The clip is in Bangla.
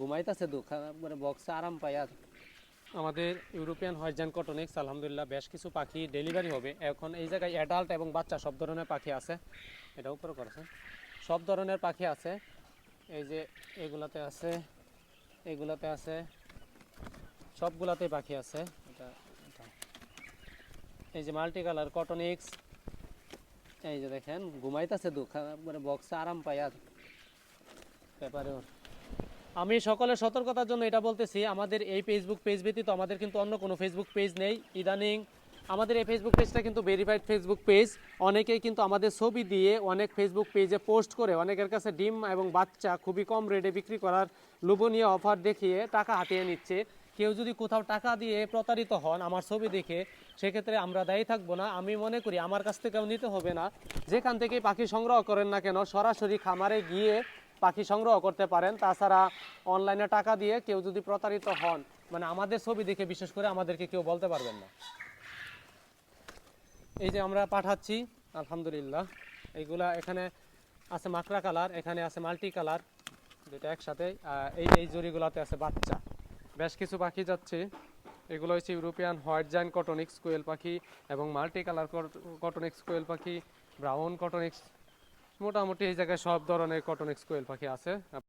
ঘুমাইতেছে দুঃখ মানে বক্সে আরাম পাই আর আমাদের ইউরোপিয়ান হয়জান কটনিক্স আলহামদুলিল্লাহ বেশ কিছু পাখি ডেলিভারি হবে। এখন এই জায়গায় অ্যাডাল্ট এবং বাচ্চা সব ধরনের পাখি আছে। এটা উপরে করেছে সব ধরনের পাখি আছে। এই যে এগুলাতে আছে এগুলাতে আছে, সবগুলাতেই পাখি আছে। এই যে মাল্টি কালার কটনিক্স এই যে দেখেন, ঘুমাইতেছে দুঃখ মানে বক্সে আরাম পাই আর ওর। আমি সকলের সতর্কতার জন্য এটা বলতেছি, আমাদের এই ফেসবুক পেজ ব্যতীত আমাদের কিন্তু অন্য কোনো ফেসবুক পেজ নেই। ইদানিং আমাদের এই ফেসবুক পেজটা কিন্তু ভেরিফাইড ফেসবুক পেজ অনেকেই কিন্তু আমাদের ছবি দিয়ে অনেক ফেসবুক পেজে পোস্ট করে অনেকের কাছে ডিম এবং বাচ্চা খুবই কম রেটে বিক্রি করার লোভনীয় অফার দেখিয়ে টাকা হাতিয়ে নিচ্ছে। কেউ যদি কোথাও টাকা দিয়ে প্রতারিত হন আমার ছবি দেখে, সেক্ষেত্রে আমরা দায়ী থাকব না। আমি মনে করি আমার কাছ থেকেও নিতে হবে না। যেখান থেকে পাখি সংগ্রহ করেন না কেন, সরাসরি খামারে গিয়ে পাখি সংগ্রহ করতে পারেন। তাছাড়া অনলাইনে টাকা দিয়ে কেউ যদি প্রতারিত হন মানে আমাদের ছবি দেখে বিশেষ করে আমাদেরকে কেউ বলতে পারবেন না। এই যে আমরা পাঠাচ্ছি, আলহামদুলিল্লাহ। এইগুলা এখানে আছে মাকড়া কালার, এখানে আছে মাল্টি কালার দুটো একসাথে এই এই জড়িগুলোতে আছে বাচ্চা। বেশ কিছু পাখি যাচ্ছে। এগুলো হচ্ছে ইউরোপিয়ান হোয়াইট জাইন কটনিক্স কোয়েল পাখি এবং মাল্টি কালার কটনিক্স কোয়েল পাখি, ব্রাউন কটনিক্স মোটামুটি এই জায়গায় সব ধরনের কটন কোয়েল পাখি আছে।